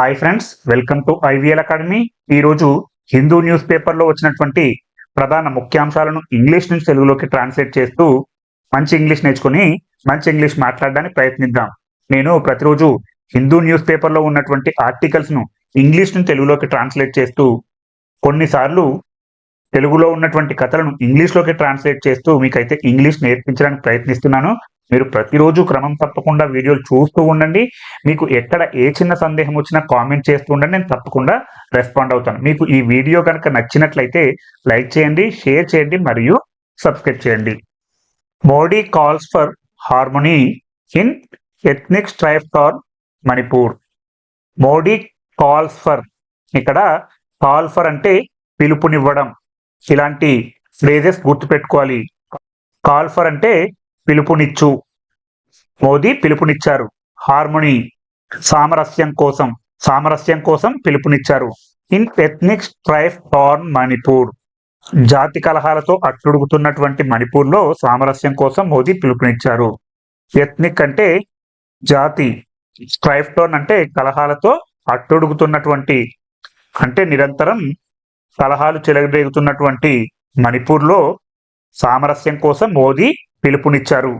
Hi friends welcome to IVL academy ఈరోజు Hindu news పేపర్లో వచ్చినటువంటి ప్రధాన ముఖ్యాంశాలను ఇంగ్లీష్ నుంచి తెలుగులోకి ట్రాన్స్లేట్ చేస్తూ మంచి ఇంగ్లీష్ నేర్చుకుని మంచి ఇంగ్లీష్ మాట్లాడడానికి ప్రయత్నిద్దాం. నేను ప్రతిరోజు హిందూ న్యూస్ పేపర్లో ఉన్నటువంటి ఆర్టికల్స్ను ఇంగ్లీష్ నుంచి తెలుగులోకి ట్రాన్స్లేట్ చేస్తూ కొన్నిసార్లు తెలుగులో ఉన్నటువంటి కథలను ఇంగ్లీష్లోకి ట్రాన్స్లేట్ చేస్తూ మీకైతే ఇంగ్లీష్ నేర్పించడానికి ప్రయత్నిస్తున్నాను. మీరు ప్రతిరోజు క్రమం తప్పకుండా వీడియోలు చూస్తూ ఉండండి. మీకు ఎక్కడ ఏ చిన్న సందేహం వచ్చినా కామెంట్ చేస్తూ ఉండండి. నేను తప్పకుండా రెస్పాండ్ అవుతాను. మీకు ఈ వీడియో కనుక నచ్చినట్లయితే లైక్ చేయండి షేర్ చేయండి మరియు సబ్స్క్రైబ్ చేయండి. Modi calls for harmony in ethnic strife for Manipur. Modi calls for ఇక్కడ కాల్ ఫర్ అంటే పిలుపునివ్వడం. ఇలాంటి ఫ్రేజెస్ గుర్తుపెట్టుకోవాలి. కాల్ ఫర్ అంటే పిలుపునిచ్చు. మోదీ పిలుపునిచ్చారు. హార్మోనీ సామరస్యం కోసం సామరస్యం కోసం పిలుపునిచ్చారు. In ethnic strife on Manipur. జాతి కలహాలతో అట్టుడుగుతున్నటువంటి మణిపూర్లో సామరస్యం కోసం మోదీ పిలుపునిచ్చారు. ఎథ్నిక్ అంటే జాతి స్ట్రైఫ్ టోన్ అంటే కలహాలతో అట్టుడుగుతున్నటువంటి అంటే నిరంతరం కలహాలు చెలగరేగుతున్నటువంటి మణిపూర్లో సామరస్యం కోసం మోదీ పిలుపునిచ్చారు.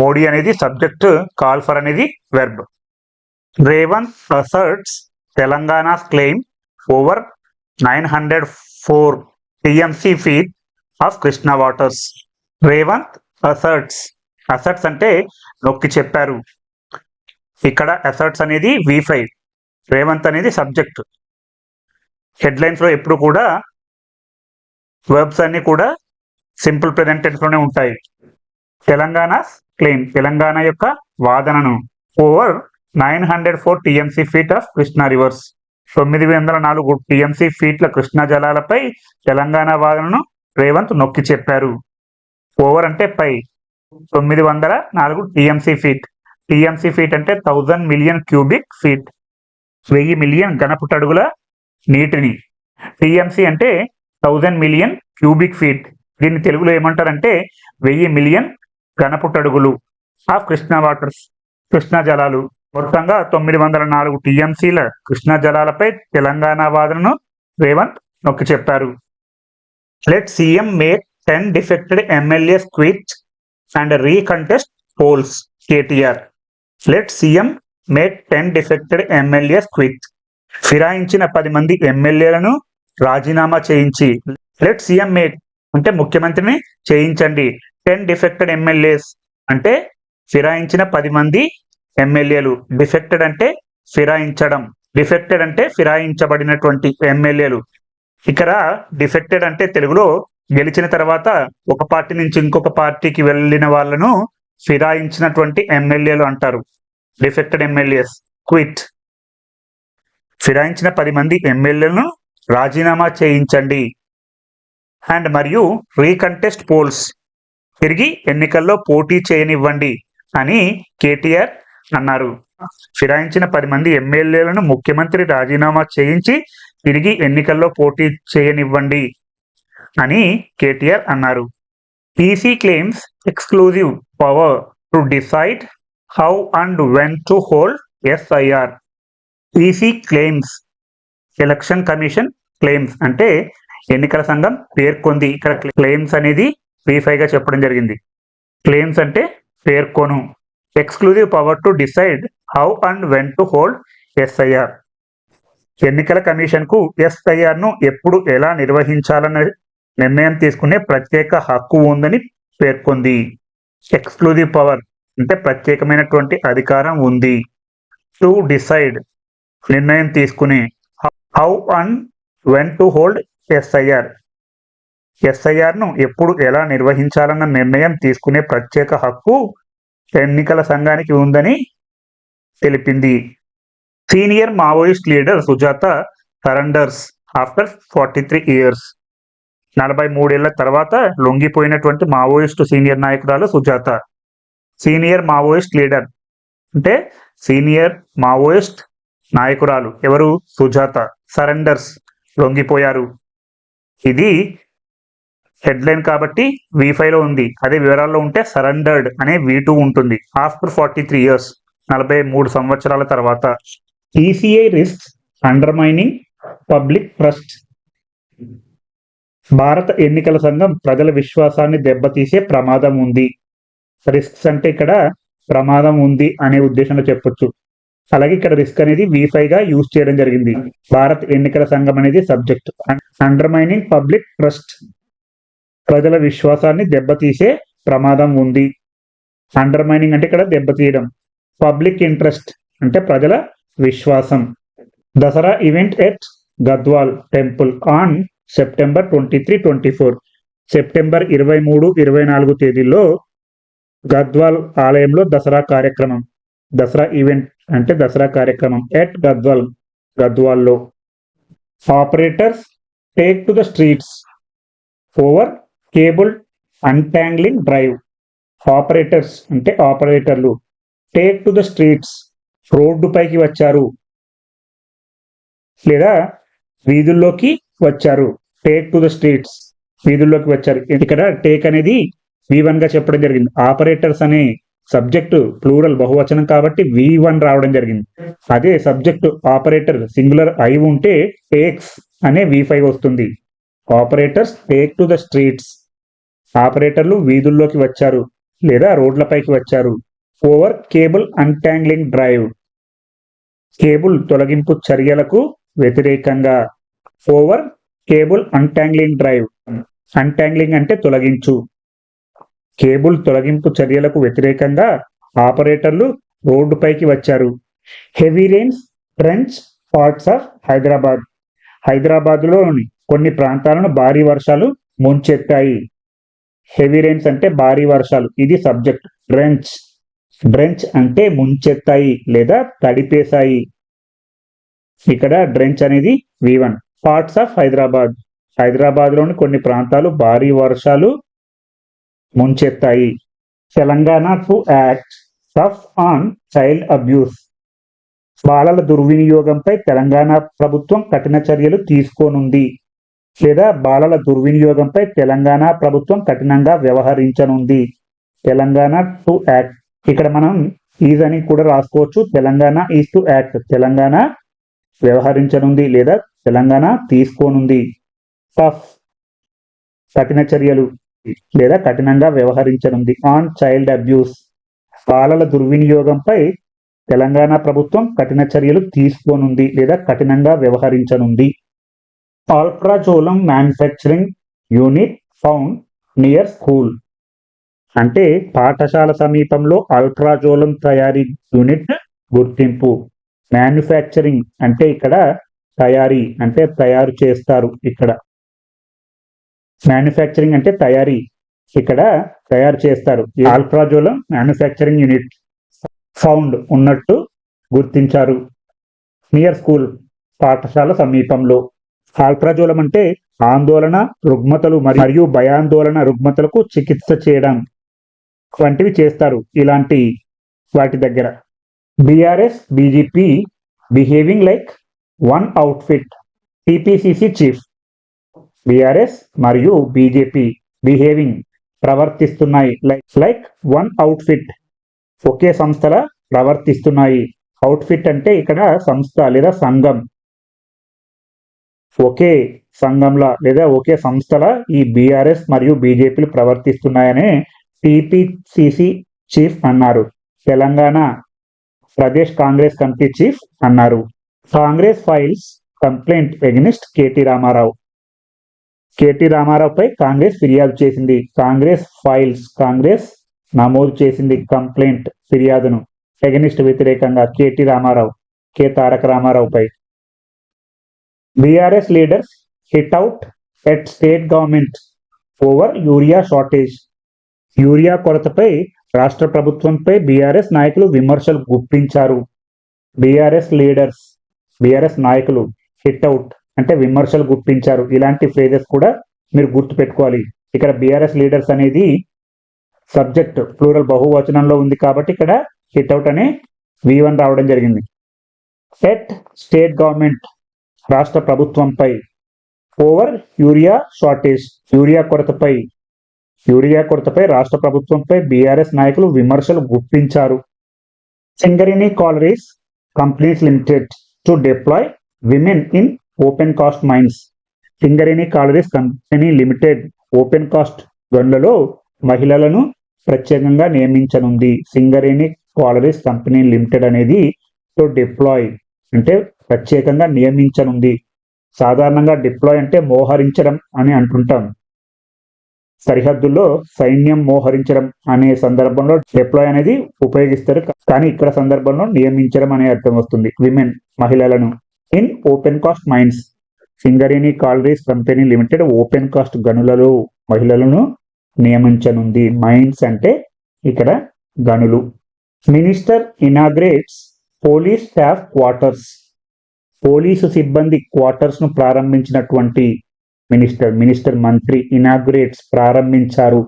మోడీ అనేది సబ్జెక్ట్ కాల్ఫర్ అనేది verb Revanth asserts Telangana's claim over nine hundred four TMC feet of Krishna waters Revanth asserts asserts అంటే నొక్కి చెప్పారు. ఇక్కడ అసర్ట్స్ అనేది వి ఫైవ్ రేవంత్ అనేది సబ్జెక్ట్ హెడ్లైన్స్లో ఎప్పుడు కూడా వెబ్స్ అన్ని కూడా సింపుల్ ప్రెజెంట్ టెన్స్లోనే ఉంటాయి. తెలంగాణ క్లెయిమ్ తెలంగాణ యొక్క వాదనను. Over nine hundred four TMC feet of Krishna rivers తొమ్మిది వందల నాలుగు టిఎంసీ ఫీట్ల కృష్ణా జలాలపై తెలంగాణ వాదనను రేవంత్ నొక్కి చెప్పారు. ఓవర్ అంటే పై. తొమ్మిది వందల నాలుగు టిఎంసీ ఫీట్ టిఎంసీ ఫీట్ అంటే థౌజండ్ మిలియన్ క్యూబిక్ ఫీట్ వెయ్యి మిలియన్ ఘనపుటడుగుల నీటిని. టిఎంసీ అంటే థౌజండ్ మిలియన్ క్యూబిక్ ఫీట్ దీన్ని తెలుగులో ఏమంటారంటే వెయ్యి మిలియన్ ఘనపుటడుగులు ఆఫ్ కృష్ణా వాటర్స్ కృష్ణా జలాలు. మొత్తంగా తొమ్మిది వందల నాలుగు టీఎంసీల కృష్ణా జలాలపై తెలంగాణ వాదనను రేవంత్ నొక్కి చెప్పారు. Let CM make ten defected MLA quit and recontest polls KTR let CM make ten defected MLA quit ఫిరాయించిన పది మంది ఎమ్మెల్యేలను రాజీనామా చేయించి. లెట్ సీఎం మేక్ అంటే ముఖ్యమంత్రిని చేయించండి. టెన్ డిఫెక్టెడ్ ఎమ్మెల్యేస్ అంటే ఫిరాయించిన పది మంది ఎమ్మెల్యేలు. డిఫెక్టెడ్ అంటే ఫిరాయించడం. డిఫెక్టెడ్ అంటే ఫిరాయించబడినటువంటి ఎమ్మెల్యేలు. ఇక్కడ డిఫెక్టెడ్ అంటే తెలుగులో గెలిచిన తర్వాత ఒక పార్టీ నుంచి ఇంకొక పార్టీకి వెళ్ళిన వాళ్ళను ఫిరాయించినటువంటి ఎమ్మెల్యేలు అంటారు. Defected MLAs. క్విట్. ఫిరాయించిన పది మంది ఎమ్మెల్యేలను రాజీనామా చేయించండి. అండ్ మరియు రీకంటెస్ట్ పోల్స్. తిరిగి ఎన్నికల్లో పోటీ చేయనివ్వండి అని కేటీఆర్ అన్నారు. ఫిరాయించిన పది మంది ఎమ్మెల్యేలను ముఖ్యమంత్రి రాజీనామా చేయించి తిరిగి ఎన్నికల్లో పోటీ చేయనివ్వండి అని కేటీఆర్ అన్నారు. EC claims exclusive power to decide how and when to hold SIR. EC claims election commission claims అంటే ఎన్నికల సంఘం పేర్కొంది. ఇక్కడ క్లెయిమ్స్ అనేది గా చెప్పడం జరిగింది. క్లెయిమ్స్ అంటే పేర్కొను. Exclusive power to decide how and when to hold SIR ఎన్నికల కమిషన్కు ఎస్ఐఆర్ను ఎప్పుడు ఎలా నిర్వహించాలన్న నిర్ణయం తీసుకునే ప్రత్యేక హక్కు ఉందని పేర్కొంది. ఎక్స్క్లూజివ్ పవర్ అంటే ప్రత్యేకమైనటువంటి అధికారం ఉంది. టు డిసైడ్ నిర్ణయం తీసుకునే how and when to hold SIR. ఎస్ఐఆర్ను ఎప్పుడు ఎలా నిర్వహించాలన్న నిర్ణయం తీసుకునే ప్రత్యేక హక్కు ఎన్నికల సంఘానికి ఉందని తెలిపింది. Senior Maoist leader Sujatha surrenders after forty three years. నలభై మూడేళ్ళ తర్వాత లొంగిపోయినటువంటి మావోయిస్టు సీనియర్ నాయకురాలు సుజాత. సీనియర్ మావోయిస్ట్ లీడర్ అంటే సీనియర్ మావోయిస్ట్ నాయకురాలు ఎవరు? సుజాత. సరెండర్స్ లొంగిపోయారు. ఇది హెడ్లైన్ కాబట్టి వి లో ఉంది. అదే వివరాల్లో ఉంటే సరెండర్డ్ అనే వి టూ ఉంటుంది. ఆఫ్టర్ ఫార్టీ త్రీ ఇయర్స్ నలభై మూడు సంవత్సరాల తర్వాత ECI risk undermining public trust భారత ఎన్నికల సంఘం ప్రజల విశ్వాసాన్ని దెబ్బతీసే ప్రమాదం ఉంది. రిస్క్స్ అంటే ఇక్కడ ప్రమాదం ఉంది అనే ఉద్దేశంలో చెప్పొచ్చు. అలాగే ఇక్కడ రిస్క్ అనేది వీఫై గా యూజ్ చేయడం జరిగింది. భారత్ ఎన్నికల సంఘం అనేది సబ్జెక్ట్ అండర్మైనింగ్ పబ్లిక్ ట్రస్ట్ ప్రజల విశ్వాసాన్ని దెబ్బతీసే ప్రమాదం ఉంది. అండర్మైనింగ్ అంటే ఇక్కడ దెబ్బతీయడం. పబ్లిక్ ఇంట్రెస్ట్ అంటే ప్రజల విశ్వాసం. Dasara event at Gadwal temple on September twenty three twenty four September ఇరవై మూడు ఇరవై నాలుగు తేదీల్లో గద్వాల్ ఆలయంలో దసరా కార్యక్రమం. దసరా ఈవెంట్ అంటే దసరా కార్యక్రమం. At Gadwal గద్వాల్లో operators take to the streets over cable untangling drive operators అంటే ఆపరేటర్లు take to the streets road పైకి వచ్చారు. లేదా వీధుల్లోకి వచ్చారు. టేక్ టు ద స్ట్రీట్స్ వీధుల్లోకి వచ్చారు. ఇక్కడ టేక్ అనేది వి గా చెప్పడం జరిగింది. ఆపరేటర్స్ అనే సబ్జెక్టు ప్లూరల్ బహువచనం కాబట్టి వి వన్ రావడం జరిగింది. అదే సబ్జెక్టు ఆపరేటర్ సింగులర్ ఐ ఉంటే టేక్స్ అనే వి ఫైవ్ వస్తుంది. Operators take to the streets ఆపరేటర్లు వీధుల్లోకి వచ్చారు లేదా రోడ్లపైకి వచ్చారు. Over cable untangling drive cable తొలగింపు చర్యలకు వ్యతిరేకంగా. Over cable untangling drive untangling అంటే తొలగించు. కేబుల్ తొలగింపు చర్యలకు వ్యతిరేకంగా ఆపరేటర్లు రోడ్డుపైకి వచ్చారు. Heavy rains drench parts of Hyderabad. హైదరాబాద్లోని కొన్ని ప్రాంతాలను భారీ వర్షాలు ముంచెత్తాయి. హెవీ రెయిన్స్ అంటే భారీ వర్షాలు. ఇది సబ్జెక్ట్. డ్రెంచ్ డ్రెంచ్ అంటే ముంచెత్తాయి లేదా తడిపేశాయి. ఇక్కడ డ్రెంచ్ అనేది V one. Parts of Hyderabad. హైదరాబాద్లోని కొన్ని ప్రాంతాలు భారీ వర్షాలు ముంచెత్తాయి. Telangana to act tough on child abuse. బాలల దుర్వినియోగంపై తెలంగాణ ప్రభుత్వం కఠిన చర్యలు తీసుకోనుంది. లేదా బాలల దుర్వినియోగంపై తెలంగాణ ప్రభుత్వం కఠినంగా వ్యవహరించనుంది. Telangana to act. ఇక్కడ మనం ఈజ్ అని కూడా రాసుకోవచ్చు. Telangana is to act. Telangana వ్యవహరించనుంది లేదా తెలంగాణ తీసుకోనుంది. టఫ్. కఠిన చర్యలు. లేదా కఠినంగా వ్యవహరించనుంది ఆన్ చైల్డ్ అబ్యూస్ బాలల దుర్వినియోగంపై తెలంగాణ ప్రభుత్వం కఠిన చర్యలు తీసుకోనుంది లేదా కఠినంగా వ్యవహరించనుంది. Alprazolam manufacturing unit found near school. అంటే పాఠశాల సమీపంలో అల్ట్రాజోలం తయారీ యూనిట్ గుర్తింపు. మ్యానుఫ్యాక్చరింగ్ అంటే ఇక్కడ తయారీ అంటే తయారు చేస్తారు ఇక్కడ. మ్యానుఫ్యాక్చరింగ్ అంటే తయారీ. ఇక్కడ తయారు చేస్తారు. ఆల్ట్రాజోలం మ్యానుఫ్యాక్చరింగ్ యూనిట్ ఫౌండ్ ఉన్నట్టు గుర్తించారు. నియర్ స్కూల్ పాఠశాల సమీపంలో. ఆల్ట్రాజోలం అంటే ఆందోళన రుగ్మతలు మరియు భయాందోళన రుగ్మతలకు చికిత్స చేయడం వంటివి చేస్తారు. ఇలాంటి వాటి దగ్గర. BRS BJP behaving like one outfit TPCC chief BRS మరియు బీజేపీ బిహేవింగ్ ప్రవర్తిస్తున్నాయి. లైక్ లైక్ వన్ అవుట్ఫిట్ ఒకే సంస్థల ప్రవర్తిస్తున్నాయి. అవుట్ఫిట్ అంటే ఇక్కడ సంస్థ లేదా సంఘం. ఒకే సంఘంలా లేదా ఒకే సంస్థల ఈ బీఆర్ఎస్ మరియు బీజేపీలు ప్రవర్తిస్తున్నాయని టిపిసిసి చీఫ్ అన్నారు. తెలంగాణ ప్రదేశ్ కాంగ్రెస్ కమిటీ చీఫ్ అన్నారు. Congress files complaint against KT Rama Rao. KT రామారావుపై Congress ఫిర్యాదు చేసింది. కాంగ్రెస్ ఫైల్స్ కాంగ్రెస్ నమోదు చేసింది కంప్లైంట్ ఫిర్యాదును ఎగనిస్ట్ వ్యతిరేకంగా KT Ramarao K Taraka రామారావుపై. BRS leaders hit out at state government over urea shortage. Urea కొరతపై రాష్ట్ర ప్రభుత్వంపై బీఆర్ఎస్ నాయకులు విమర్శలు గుప్పించారు. బీఆర్ఎస్ లీడర్స్ బీఆర్ఎస్ నాయకులు హిట్ అవుట్ అంటే విమర్శలు గుప్పించారు. ఇలాంటి ఫ్రేజెస్ కూడా మీరు గుర్తు పెట్టుకోవాలి ఇక్కడ బీఆర్ఎస్ లీడర్స్ అనేది సబ్జెక్ట్ ప్లూరల్ బహువచనంలో ఉంది కాబట్టి ఇక్కడ హిట్అవుట్ అనే వి వన్ రావడం జరిగింది. సెట్ స్టేట్ గవర్నమెంట్ రాష్ట్ర ప్రభుత్వంపై ఓవర్ యూరియా షార్టేజ్ యూరియా కొరతపై యూరియా కొరతపై రాష్ట్ర ప్రభుత్వంపై బీఆర్ఎస్ నాయకులు విమర్శలు గుప్పించారు. Singareni collieries companies limited to deploy women in open cast mines Singareni collieries company limited open cast గన్లలో మహిళలను ప్రత్యేకంగా నియమించనుంది. సింగరేణి కాలరీస్ కంపెనీ లిమిటెడ్ అనేది టు డిప్లాయ్ అంటే ప్రత్యేకంగా నియమించనుంది. సాధారణంగా డిప్లాయ్ అంటే మోహరించడం అని అంటుంటాం. సరిహద్దుల్లో సైన్యం మోహరించడం అనే సందర్భంలో డిప్లాయ్ అనేది ఉపయోగిస్తారు. కానీ ఇక్కడ సందర్భంలో నియమించడం అనే అర్థం వస్తుంది. విమెన్ మహిళలను in open cast mines Singareni collieries company limited open cast గనులలో మహిళలను నియమించనుంది. మైన్స్ అంటే ఇక్కడ గనులు. Minister inaugurates police staff quarters police సిబ్బంది క్వార్టర్స్ను ప్రారంభించినటువంటి మినిస్టర్ మినిస్టర్ మంత్రి ఇనాగ్రేట్స్ ప్రారంభించారు.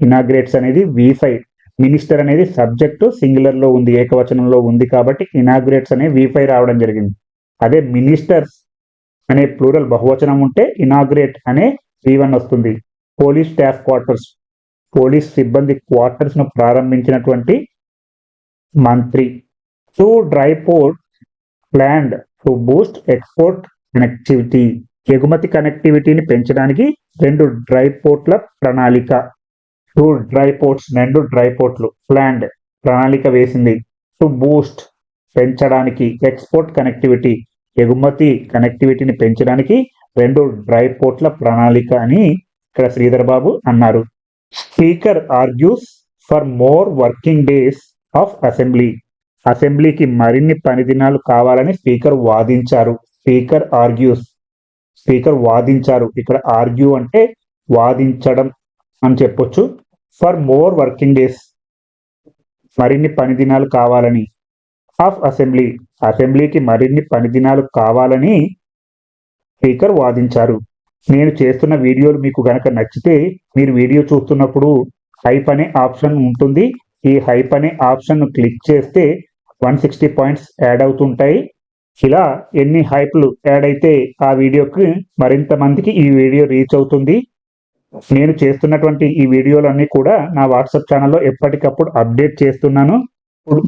ఇనాగ్రేట్స్ అనేది వి ఫైవ్ మినిస్టర్ అనేది సబ్జెక్టు సింగులర్లో ఉంది ఏకవచనంలో ఉంది కాబట్టి ఇనాగ్రేట్స్ అనే వి ఫైవ్ రావడం జరిగింది. అదే మినిస్టర్స్ అనే ప్లూరల్ బహువచనం ఉంటే ఇనాగ్రేట్ అనే వి వన్ వస్తుంది. పోలీస్ స్టాఫ్ క్వార్టర్స్ పోలీస్ సిబ్బంది క్వార్టర్స్ను ప్రారంభించినటువంటి మంత్రి. So dry port planned to boost export connectivity. ఎగుమతి కనెక్టివిటీని పెంచడానికి రెండు డ్రై పోర్ట్ల ప్రణాళిక. టూ డ్రై పోర్ట్స్ రెండు డ్రై పోర్ట్లు ప్లాండ్ ప్రణాళిక వేసింది. టు బూస్ట్ పెంచడానికి ఎక్స్పోర్ట్ కనెక్టివిటీ ఎగుమతి కనెక్టివిటీని పెంచడానికి రెండు డ్రై పోర్ట్ల ప్రణాళిక అని ఇక్కడ శ్రీధర్ బాబు అన్నారు. Speaker argues for more working days of assembly. అసెంబ్లీకి మరిన్ని పని దినాలు కావాలని స్పీకర్ వాదించారు. Speaker argues. స్పీకర్ వాదించారు. ఇక్కడ ఆర్గ్యూ అంటే వాదించడం అని చెప్పొచ్చు. For more working days. మరిన్ని పని దినాలు కావాలని. Of assembly. అసెంబ్లీకి మరిన్ని పని దినాలు కావాలని స్పీకర్ వాదించారు. నేను చేస్తున్న వీడియోలు మీకు గనక నచ్చితే మీరు వీడియో చూస్తున్నప్పుడు హైప్ అనే ఆప్షన్ ఉంటుంది. ఈ హైప్ అనే ఆప్షన్ క్లిక్ చేస్తే వన్ సిక్స్టీ పాయింట్స్ యాడ్ అవుతుంటాయి. ఇలా ఎన్ని హైప్లు యాడ్ అయితే ఆ వీడియోకి మరింత మందికి ఈ వీడియో రీచ్ అవుతుంది. నేను చేస్తున్నటువంటి ఈ వీడియోలన్నీ కూడా నా వాట్సాప్ ఛానల్లో ఎప్పటికప్పుడు అప్డేట్ చేస్తున్నాను. ఇప్పుడు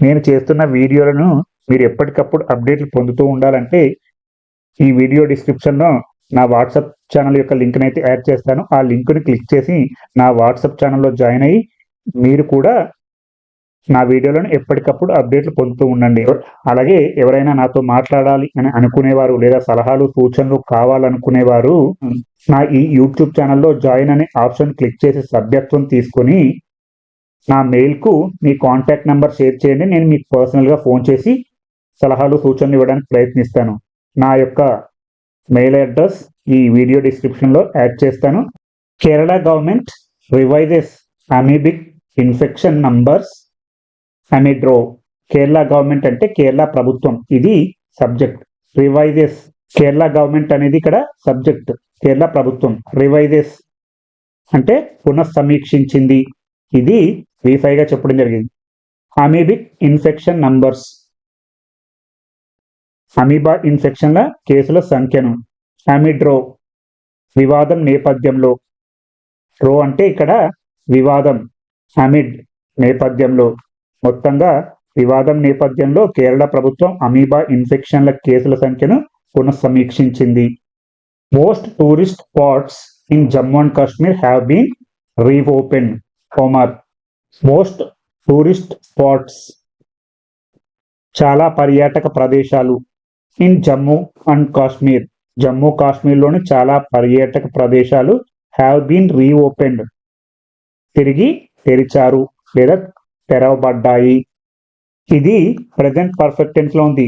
నేను చేస్తున్న వీడియోలను మీరు ఎప్పటికప్పుడు అప్డేట్లు పొందుతూ ఉండాలంటే ఈ వీడియో డిస్క్రిప్షన్లో నా వాట్సాప్ ఛానల్ యొక్క లింక్ని అయితే యాడ్ చేస్తాను. ఆ లింక్ని క్లిక్ చేసి నా వాట్సాప్ ఛానల్లో జాయిన్ అయ్యి మీరు కూడా నా వీడియోలను ఎప్పటికప్పుడు అప్డేట్లు పొందుతూ ఉండండి. అలాగే ఎవరైనా నాతో మాట్లాడాలి అని అనుకునేవారు లేదా సలహాలు సూచనలు కావాలనుకునేవారు నా ఈ యూట్యూబ్ ఛానల్లో జాయిన్ అనే ఆప్షన్ క్లిక్ చేసి సభ్యత్వం తీసుకొని నా మెయిల్కు మీ కాంటాక్ట్ నెంబర్ షేర్ చేయండి. నేను మీకు పర్సనల్గా ఫోన్ చేసి సలహాలు సూచనలు ఇవ్వడానికి ప్రయత్నిస్తాను. నా యొక్క మెయిల్ అడ్రస్ ఈ వీడియో డిస్క్రిప్షన్లో యాడ్ చేస్తాను. Kerala government revises amoebic infection numbers amid row Kerala government అంటే కేరళ ప్రభుత్వం. ఇది సబ్జెక్ట్ రివైజెస్ కేరళ గవర్నమెంట్ అనేది ఇక్కడ సబ్జెక్ట్ కేరళ ప్రభుత్వం. రివైజెస్ అంటే పునఃసమీక్షించింది ఇది గా చెప్పడం జరిగింది. అమీబిక్ ఇన్ఫెక్షన్ నంబర్స్ అమీబా ఇన్ఫెక్షన్ల కేసుల సంఖ్యను. అమిడ్రో వివాదం నేపథ్యంలో. రో అంటే ఇక్కడ వివాదం. అమిడ్ నేపథ్యంలో. మొత్తంగా వివాదం నేపథ్యంలో కేరళ ప్రభుత్వం అమీబా ఇన్ఫెక్షన్ల కేసుల సంఖ్యను పునఃసమీక్షించింది. Most tourist spots in Jammu and Kashmir have been reopen Omar most tourist spots చాలా పర్యాటక ప్రదేశాలు ఇన్ జమ్మూ అండ్ కాశ్మీర్ జమ్మూ కాశ్మీర్లోని చాలా పర్యాటక ప్రదేశాలు హ్యావ్ బీన్ రీఓపెన్డ్ తిరిగి తెరిచారు లేదా తెరవబడ్డాయి. ఇది ప్రజెంట్ పర్ఫెక్ట్ టెన్స్లో ఉంది.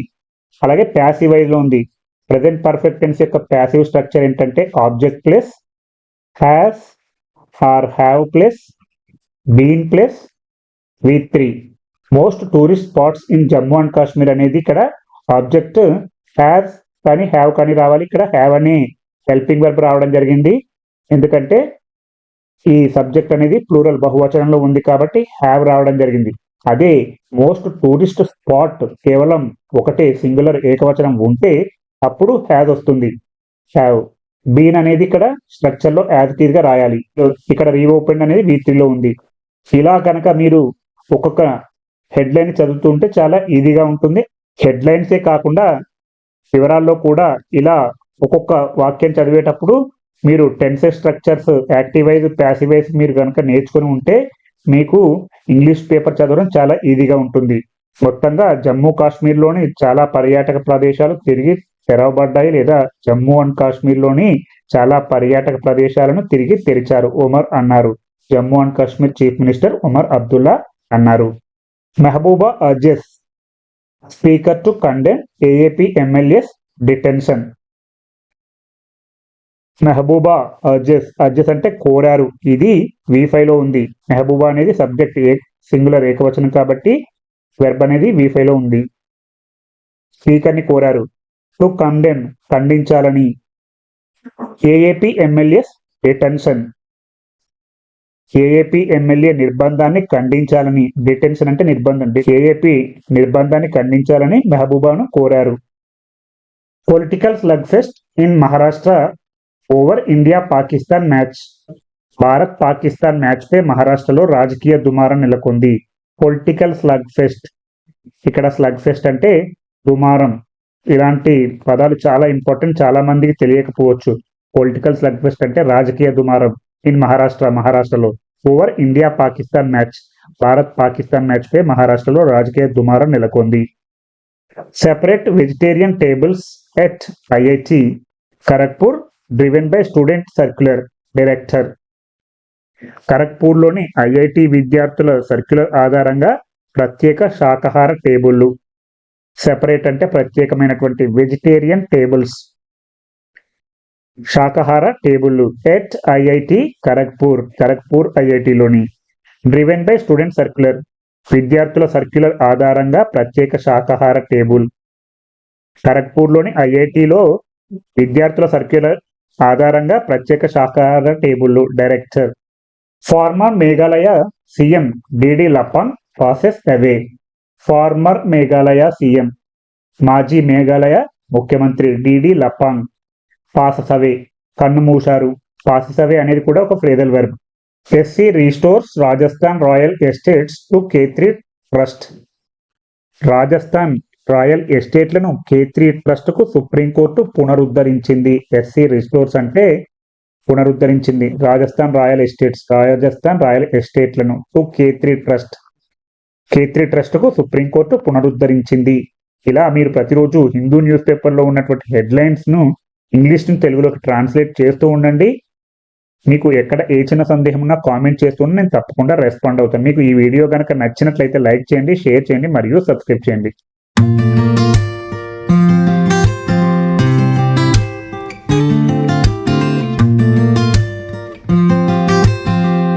అలాగే ప్యాసివ్ వైజ్లో ఉంది. ప్రజెంట్ పర్ఫెక్ట్ టెన్స్ యొక్క ప్యాసివ్ స్ట్రక్చర్ ఏంటంటే object plus has or have plus been plus V three most tourist spots in Jammu and Kashmir అనేది ఇక్కడ ఆబ్జెక్ట్ హ్యాస్ కానీ హ్యావ్ కానీ రావాలి. ఇక్కడ హ్యావ్ అని హెల్పింగ్ వర్బ్ రావడం జరిగింది. ఎందుకంటే ఈ సబ్జెక్ట్ అనేది ప్లూరల్ బహువచనంలో ఉంది కాబట్టి హ్యావ్ రావడం జరిగింది. అదే మోస్ట్ టూరిస్ట్ స్పాట్ కేవలం ఒకటే సింగులర్ ఏకవచనం ఉంటే అప్పుడు హ్యాజ్ వస్తుంది. హ్యావ్ బీన్ అనేది ఇక్కడ స్ట్రక్చర్లో యాజ్గా రాయాలి. ఇక్కడ రీఓపెన్ అనేది వీ త్రీలో ఉంది. ఇలా కనుక మీరు ఒక్కొక్క హెడ్లైన్ చదువుతుంటే చాలా ఈజీగా ఉంటుంది. హెడ్లైన్సే కాకుండా వివరాల్లో కూడా ఇలా ఒక్కొక్క వాక్యం చదివేటప్పుడు మీరు టెన్సెస్ స్ట్రక్చర్స్ యాక్టివైజ్ ప్యాసివైజ్ మీరు కనుక నేర్చుకుని ఉంటే మీకు ఇంగ్లీష్ పేపర్ చదవడం చాలా ఈజీగా ఉంటుంది. మొత్తంగా జమ్మూ కాశ్మీర్లోని చాలా పర్యాటక ప్రదేశాలు తిరిగి తెరవబడ్డాయి లేదా జమ్మూ అండ్ కాశ్మీర్లోని చాలా పర్యాటక ప్రదేశాలను తిరిగి తెరిచారు ఉమర్ అన్నారు. Jammu and Kashmir chief minister Omar Abdullah అన్నారు. Mehbooba urges speaker to condemn AAP MLAs detention. Mehbooba urges urges అంటే కోరారు. ఇది వి లో ఉంది. మెహబూబా అనేది సబ్జెక్ట్ ఏ సింగులర్ ఏకవచనం కాబట్టి వెర్బ్ అనేది వి లో ఉంది. స్పీకర్ని కోరారు. To condemn ఖండించాలని. AAP MLAs detention. AAP MLA నిర్బంధాన్ని ఖండించాలని డిటెన్షన్ అంటే నిర్బంధం. ఏఏపీ నిర్బంధాన్ని ఖండించాలని మెహబూబాను కోరారు. Political slug fest in Maharashtra over India Pakistan match. Bharat Pakistan match పై మహారాష్ట్రలో రాజకీయ దుమారం నెలకొంది. Political slug fest. ఇక్కడ స్లగ్ ఫెస్ట్ అంటే దుమారం. ఇలాంటి పదాలు చాలా ఇంపార్టెంట్ చాలా మందికి తెలియకపోవచ్చు. పొలిటికల్ స్లగ్ ఫెస్ట్ అంటే రాజకీయ దుమారం. ఇన్ మహారాష్ట్ర మహారాష్ట్రలో over India Pakistan match Bharat Pakistan match పై మహారాష్ట్రలో రాజకీయ దుమారం నెలకొంది. Separate vegetarian tables at IIT Kharagpur driven by student circular director ఖరగ్పూర్లోని IIT విద్యార్థుల సర్క్యులర్ ఆధారంగా ప్రత్యేక శాకాహార టేబుళ్ళు సెపరేట్ అంటే ప్రత్యేకమైనటువంటి వెజిటేరియన్ టేబుల్స్ శాకాహార టేబుల్లు ఎట్ ఐఐటి ఖరగ్పూర్ ఖరగ్పూర్ ఐఐటిలోని డ్రివెన్ బై స్టూడెంట్ సర్క్యులర్ విద్యార్థుల సర్క్యులర్ ఆధారంగా ప్రత్యేక శాకాహార టేబుల్. ఖరగ్పూర్లోని ఐఐటిలో విద్యార్థుల సర్క్యులర్ ఆధారంగా ప్రత్యేక శాకాహార టేబుల్లు director former Meghalaya CM D D Lapang passes away former Meghalaya CM మాజీ మేఘాలయ ముఖ్యమంత్రి డిడి లపాంగ్ పాససవే. కన్ను మూశారు. పాససవే అనేది కూడా ఒక phrasal verb SC restores Rajasthan royal estates to Khetri trust Rajasthan royal ఎస్టేట్లను కేత్రి ట్రస్ట్కు సుప్రీంకోర్టు పునరుద్ధరించింది. ఎస్సీ రిస్టోర్స్ అంటే పునరుద్ధరించింది. Rajasthan royal estates Rajasthan royal ఎస్టేట్లను టు కేత్రి ట్రస్ట్ కేత్రి ట్రస్ట్కు సుప్రీంకోర్టు పునరుద్ధరించింది. ఇలా మీరు ప్రతిరోజు హిందూ న్యూస్ పేపర్లో ఉన్నటువంటి హెడ్లైన్స్ను ఇంగ్లీష్ నుంచి తెలుగులోకి ట్రాన్స్లేట్ చేస్తూ ఉండండి. మీకు ఎక్కడ ఏ చిన్న సందేహం ఉన్నా కామెంట్ చేస్తూ నేను తప్పకుండా రెస్పాండ్ అవుతాను. మీకు ఈ వీడియో కనుక నచ్చినట్లయితే లైక్ చేయండి షేర్ చేయండి మరియు సబ్స్క్రైబ్ చేయండి.